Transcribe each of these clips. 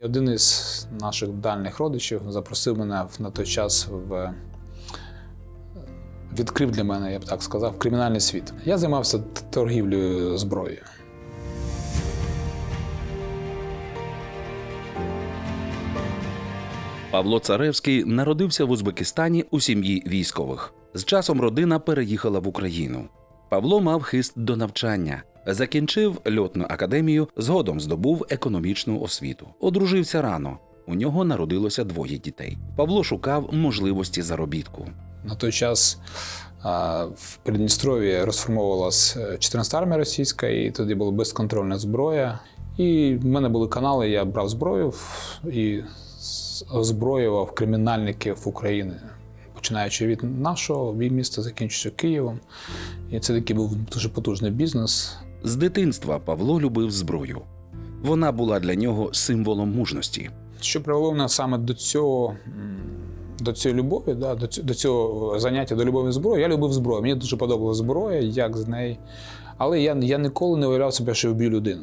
Один із наших дальніх родичів запросив мене на той час в відкрив для мене, я б так сказав, кримінальний світ. Я займався торгівлею зброєю. Павло Царевський народився в Узбекистані у сім'ї військових. З часом родина переїхала в Україну. Павло мав хист до навчання, закінчив льотну академію, згодом здобув економічну освіту. Одружився рано. У нього народилося двоє дітей. Павло шукав можливості заробітку. На той час в Придністров'ї розформовувалась е, 14-та армія російська, і тоді була безконтрольна зброя. І в мене були канали, я брав зброю і озброював кримінальників України, починаючи від нашого міста, закінчуючи Києвом. І це такий був дуже потужний бізнес. З дитинства Павло любив зброю. Вона була для нього символом мужності. Що привело нас саме до цього, до цієї любові, да, до, цього, до цього заняття до любові зброї. Я любив зброю. Мені дуже подобалася зброя, як з неї. Але я, я ніколи не уявляв себе, що вб'ю людину.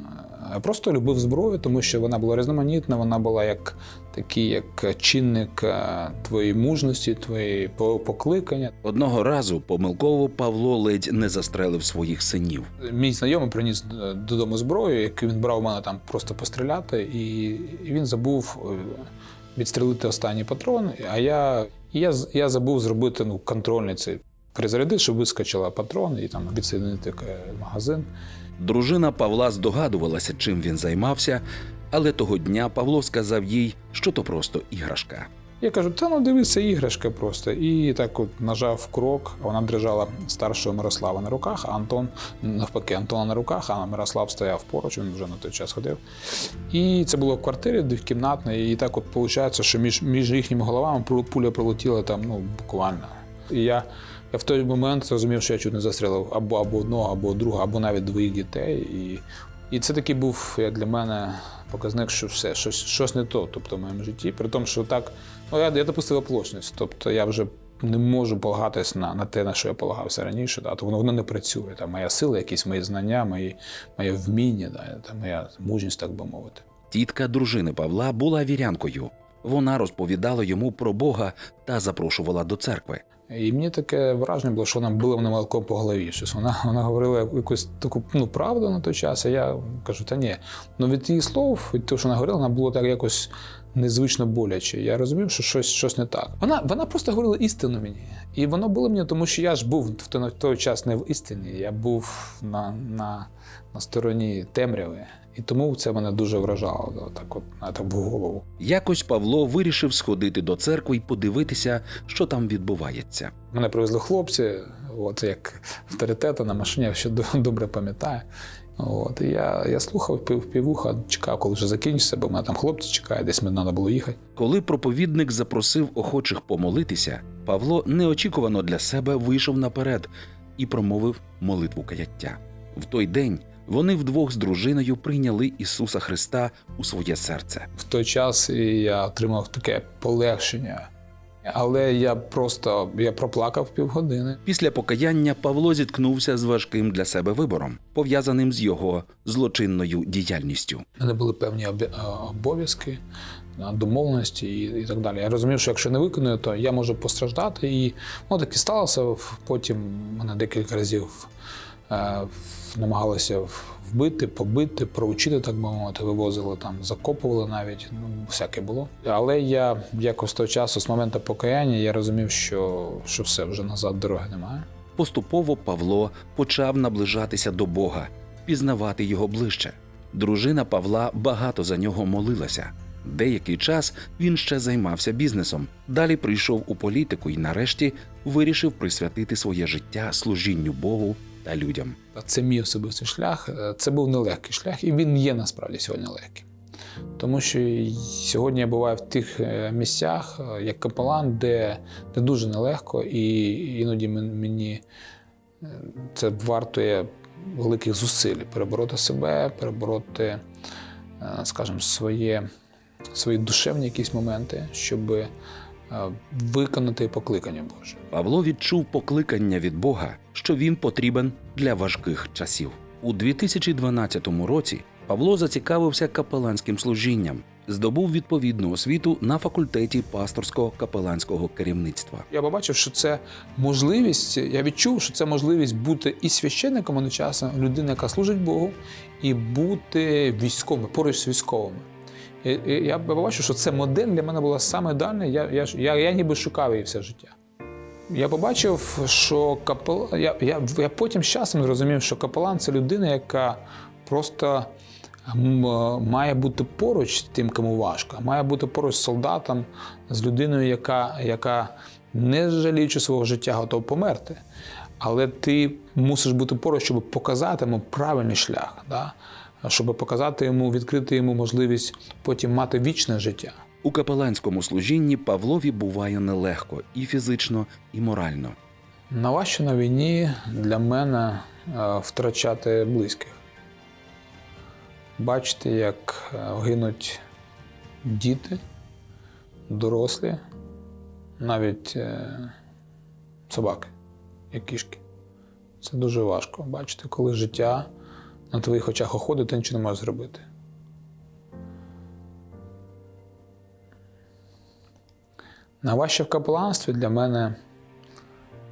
Я просто любив зброю, тому що вона була різноманітна, вона була як такий, як чинник е, твоєї мужності, твоєї покликання. Одного разу помилково Павло ледь не застрелив своїх синів. Мій знайомий приніс е, додому зброю, яку він брав у мене там просто постріляти, і він забув е, відстрелити останній патрон. А я, я, я забув зробити ну, контрольний цей перезарядити, щоб вискочила патрон і там відсоединити е, магазин. Дружина Павла здогадувалася, чим він займався, але того дня Павло сказав їй, що то просто іграшка. Я кажу, та ну дивись, це іграшка просто. І так от нажав крок, вона держала старшого Мирослава на руках, а Антон навпаки, Антона на руках, а Мирослав стояв поруч, він вже на той час ходив. І це було в квартирі двокімнатній, і так от виходить, що між, між їхніми головами пуля пролетіла там ну, буквально. І я, я в той момент зрозумів, що я чуть не застрелив або, або одного, або другого, або навіть двоїх дітей. І, і це такий був як для мене показник, що все, щось, щось не то тобто, в моєму житті. При тому, що так, ну, я, я допустив оплошність. Тобто я вже не можу полагатись на, на те, на що я полагався раніше. Да, то воно, воно не працює. Та моя сила, якісь мої знання, мої, моє вміння, да, та моя мужність, так би мовити. Тітка дружини Павла була вірянкою. Вона розповідала йому про Бога та запрошувала до церкви. І мені таке враження було, що вона била мене молоком по голові. Щось вона, вона говорила якусь таку ну, правду на той час. А я кажу, та ні. Ну від її слов, від того, що вона говорила, вона було так якось незвично боляче. Я розумів, що щось, щось не так. Вона, вона просто говорила істину мені. І воно було мені, тому що я ж був в той, час не в істині. Я був на, на, на стороні темряви. І тому це мене дуже вражало. Так от, на так в голову. Якось Павло вирішив сходити до церкви і подивитися, що там відбувається. Мене привезли хлопці, от як авторитета на машині, я ще добре пам'ятаю. От, і я, я слухав пів, півуха, чекав, коли вже закінчиться, бо мене там хлопці чекають, десь мені треба було їхати. Коли проповідник запросив охочих помолитися, Павло неочікувано для себе вийшов наперед і промовив молитву каяття. В той день вони вдвох з дружиною прийняли Ісуса Христа у своє серце. В той час я отримав таке полегшення. Але я просто я проплакав півгодини. Після покаяння Павло зіткнувся з важким для себе вибором, пов'язаним з його злочинною діяльністю. У мене були певні обов'язки, домовленості і, і так далі. Я розумів, що якщо не виконую, то я можу постраждати. І ну, так і сталося. Потім мене декілька разів намагалися вбити, побити, проучити, так би мовити, вивозили там, закопували навіть. Ну, всяке було. Але я якось того часу, з моменту покаяння, я розумів, що, що все, вже назад дороги немає. Поступово Павло почав наближатися до Бога, пізнавати його ближче. Дружина Павла багато за нього молилася. Деякий час він ще займався бізнесом. Далі прийшов у політику і нарешті вирішив присвятити своє життя служінню Богу людям. Це мій особистий шлях. Е, Це був нелегкий шлях, і він є насправді сьогодні легким. Тому що сьогодні я буваю в тих е, місцях, е, як капелан, де, де дуже нелегко, і іноді мені це вартує великих зусиль перебороти себе, перебороти, скажімо, своє, свої душевні якісь моменти, щоб виконати покликання Боже. Павло відчув покликання від Бога, що він потрібен для важких часів. У 2012 році Павло зацікавився капеланським служінням здобув відповідну освіту на факультеті пасторського капеланського керівництва. Я побачив, що це можливість. Я відчув, що це можливість бути і священником одночасно, людина, яка служить Богу, і бути військовим, поруч з військовими. І, і я побачив, що це модель для мене була саме ідеальна. Я, я, я, я ніби шукав її все життя. Я побачив, що капел... я, я, я потім з часом зрозумів, що капелан це людина, яка просто має бути поруч тим, кому важко, має бути поруч з солдатом, з людиною, яка, яка не жаліючи свого життя, готова померти. Але ти мусиш бути поруч, щоб показати йому правильний шлях, да? Щоб показати йому, відкрити йому можливість потім мати вічне життя. У капеланському служінні Павлові буває нелегко і фізично, і морально. Наващо на війні для мене е, втрачати близьких? Бачити, як е, гинуть діти, дорослі, навіть е, собаки і кішки. Це дуже важко бачити, коли життя на твоїх очах оходить, ти нічого не можеш зробити. Найважче в капеланстві для мене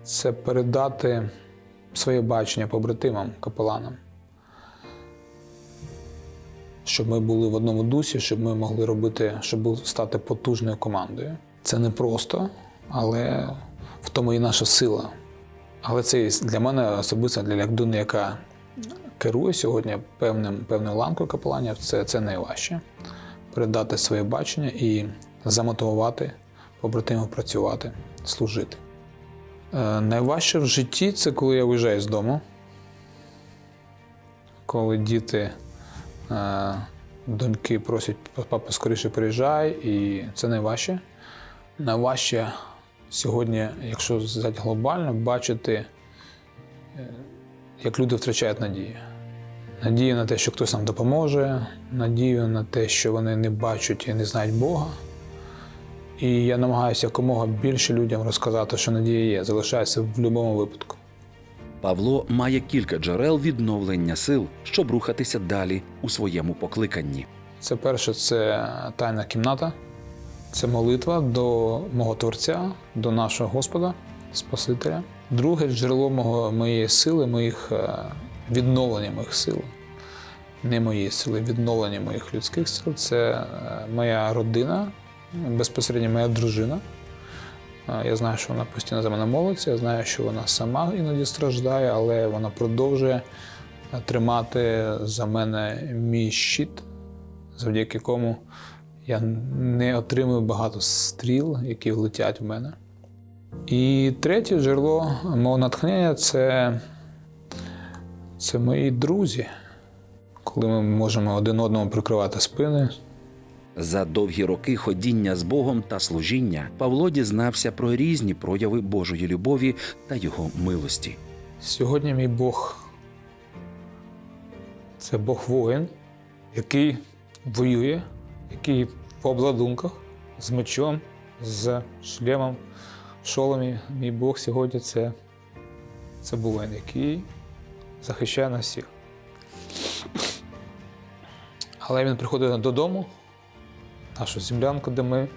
це передати своє бачення побратимам, капеланам. Щоб ми були в одному дусі, щоб ми могли робити, щоб стати потужною командою. Це не просто, але в тому і наша сила. Але це для мене особисто для людини, яка керує сьогодні певним, певною ланкою капеланів, це, це найважче. Передати своє бачення і замотивувати побратимів працювати, служити. Е, Найважче в житті це коли я виїжджаю з дому, коли діти, е, доньки просять папа скоріше приїжджай, і це найважче. Найважче сьогодні, якщо взяти глобально, бачити, е, як люди втрачають надію. Надію на те, що хтось нам допоможе, надію на те, що вони не бачать і не знають Бога. І я намагаюся якомога більше людям розказати, що надія є, залишається в будь-якому випадку. Павло має кілька джерел відновлення сил, щоб рухатися далі у своєму покликанні. Це перше, це тайна кімната, це молитва до мого Творця, до нашого Господа, Спасителя. Друге джерело моєї сили, моїх е, відновлення моїх сил. Не моєї сили, відновлення моїх людських сил це е, моя родина, безпосередньо моя дружина. Е, Я знаю, що вона постійно за мене молиться, я знаю, що вона сама іноді страждає, але вона продовжує тримати за мене мій щит, завдяки якому я не отримую багато стріл, які летять в мене. І третє джерело мого натхнення це, це мої друзі, коли ми можемо один одному прикривати спини. За довгі роки ходіння з Богом та служіння Павло дізнався про різні прояви Божої любові та його милості. Сьогодні мій Бог це Бог воїн, який воює, який в обладунках з мечом, з шлемом, шоломі. Мій Бог сьогодні це, це воїн, який захищає нас всіх. Але він приходить додому, нашу землянку, де ми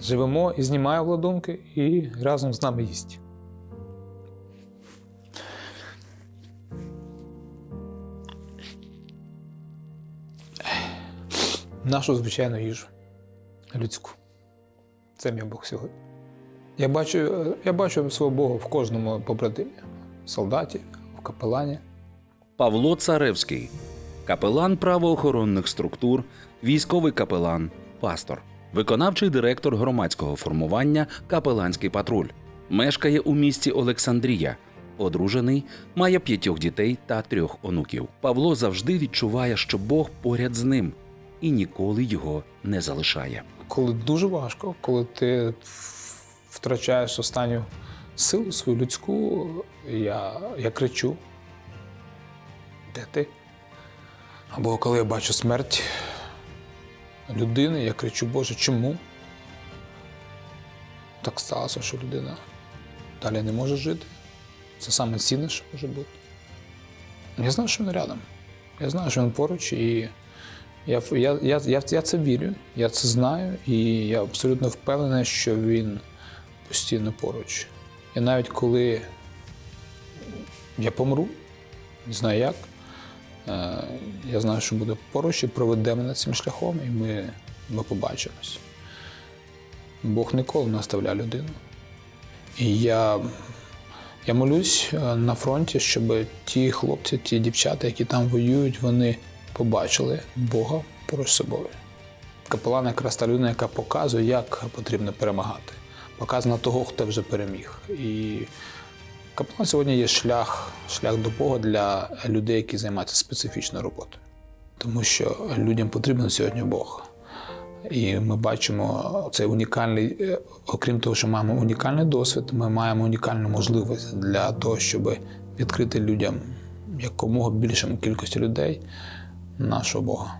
живемо і знімає обладунки, і разом з нами їсть. нашу звичайну їжу людську. Це мій Бог сьогодні. Я бачу, я бачу свого Бога в кожному побратимі, в солдаті, в капелані. Павло Царевський, капелан правоохоронних структур, військовий капелан, пастор, виконавчий директор громадського формування Капеланський патруль. Мешкає у місті Олександрія. Одружений, має п'ятьох дітей та трьох онуків. Павло завжди відчуває, що Бог поряд з ним і ніколи його не залишає. Коли дуже важко, коли ти втрачаєш останню силу свою людську, я, я кричу. Де ти? Або коли я бачу смерть людини, я кричу, Боже, чому? Так сталося, що людина далі не може жити. Це саме цінне, що може бути. Я знаю, що він рядом. Я знаю, що він поруч, і Я, я, я, я, я це вірю, я це знаю, і я абсолютно впевнений, що він постійно поруч. І навіть коли я помру, не знаю як, е, я знаю, що буде поруч і проведе мене цим шляхом, і ми, ми побачимось. Бог ніколи не оставляє людину. І я, я молюсь е, на фронті, щоб ті хлопці, ті дівчата, які там воюють, вони побачили Бога поруч собою. Капелан якраз та людина, яка показує, як потрібно перемагати. Показує на того, хто вже переміг. І капелан сьогодні є шлях, шлях до Бога для людей, які займаються специфічною роботою. Тому що людям потрібен сьогодні Бог. І ми бачимо цей унікальний, е, окрім того, що маємо унікальний досвід, ми маємо унікальну можливість для того, щоб відкрити людям якомога більшому кількості людей нашого Бога.